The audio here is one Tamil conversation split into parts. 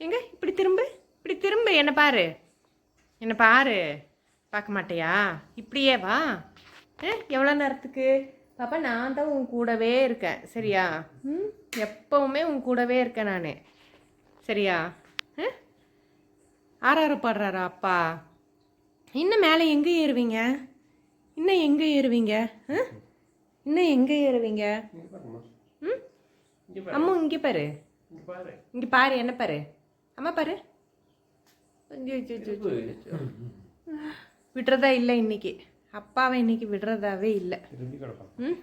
எங்க? இப்படி திரும்பு? இப்படி திரும்பு. என்ன பாரு. என்ன பாரு. பார்க்க மாட்டியா? இப்படியே வா. எவ்வளோ நேரத்துக்கு? பாப்பா நான் தான் உன் கூடவே இருக்கேன். சரியா? ம்? எப்பவுமே உன் கூடவே இருக்கேன் நான். சரியா? ஆறாறு பாடுறாரா அப்பா? இன்னும் மேலே எங்கே ஏறுவீங்க? இன்னும் எங்கே ஏறுவீங்க? இன்னும் எங்கே ஏறுவீங்க? ம்? அம்மா இங்க பாரு. இங்கே பாரு என்ன பாரு? அம்மா பாரு. விடுறதா இல்லை இன்னைக்கு. அப்பாவை இன்னைக்கு விடுறதாவே இல்லை. ம்?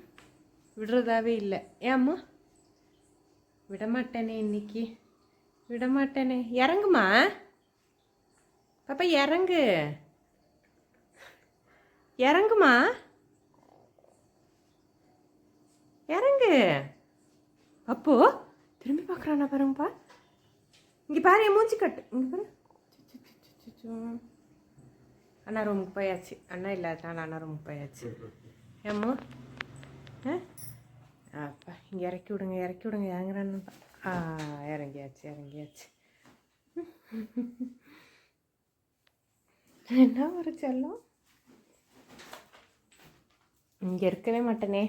விடுறதாவே இல்லை. ஏன் அம்மா? விடமாட்டேனே இன்னைக்கு. விடமாட்டேனே. இறங்குமா? பாப்பா இறங்கு. இறங்குமா? இறங்கு. அப்போ திரும்பி பார்க்குறானா பாருங்கப்பா. இங்கே பாரு என் மூஞ்சி கட்டு. இங்கே பாரு. அண்ணா ரூமுக்கு போயாச்சு. அண்ணா இல்லாதான் அண்ணா ரூமுக்கு போயாச்சு. ஏம்மா? ஆ? அப்பா இங்கே இறக்கி விடுங்க இறக்கி விடுங்க இறங்குறான்னு பா- ஆ இறங்கியாச்சு இறங்கியாச்சு. என்ன ஒரு செல்லம்? இங்கே இருக்கவே மாட்டேனே.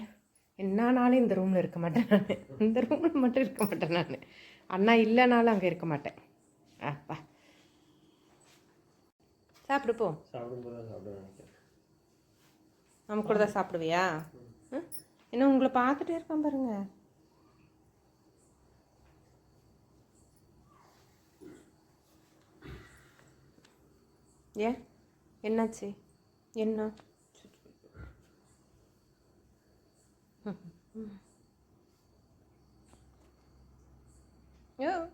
என்ன நாளும் இந்த ரூமில் இருக்க மாட்டேன் நான். இந்த ரூமில் மட்டும் இருக்க மாட்டேன் நான். அண்ணா இல்லைனாலும் அங்கே இருக்க மாட்டேன். அப்பா சாப்பிடு போ. சாப்பிடும்போது தான் சாப்பிட நினைக்கிறேன். நம்ம கூட தான் சாப்பிடுவியா? என்ன உங்களை பார்த்துட்டே இருக்கான் பாருங்க. ஏன்? என்னாச்சு? என்ன? 야.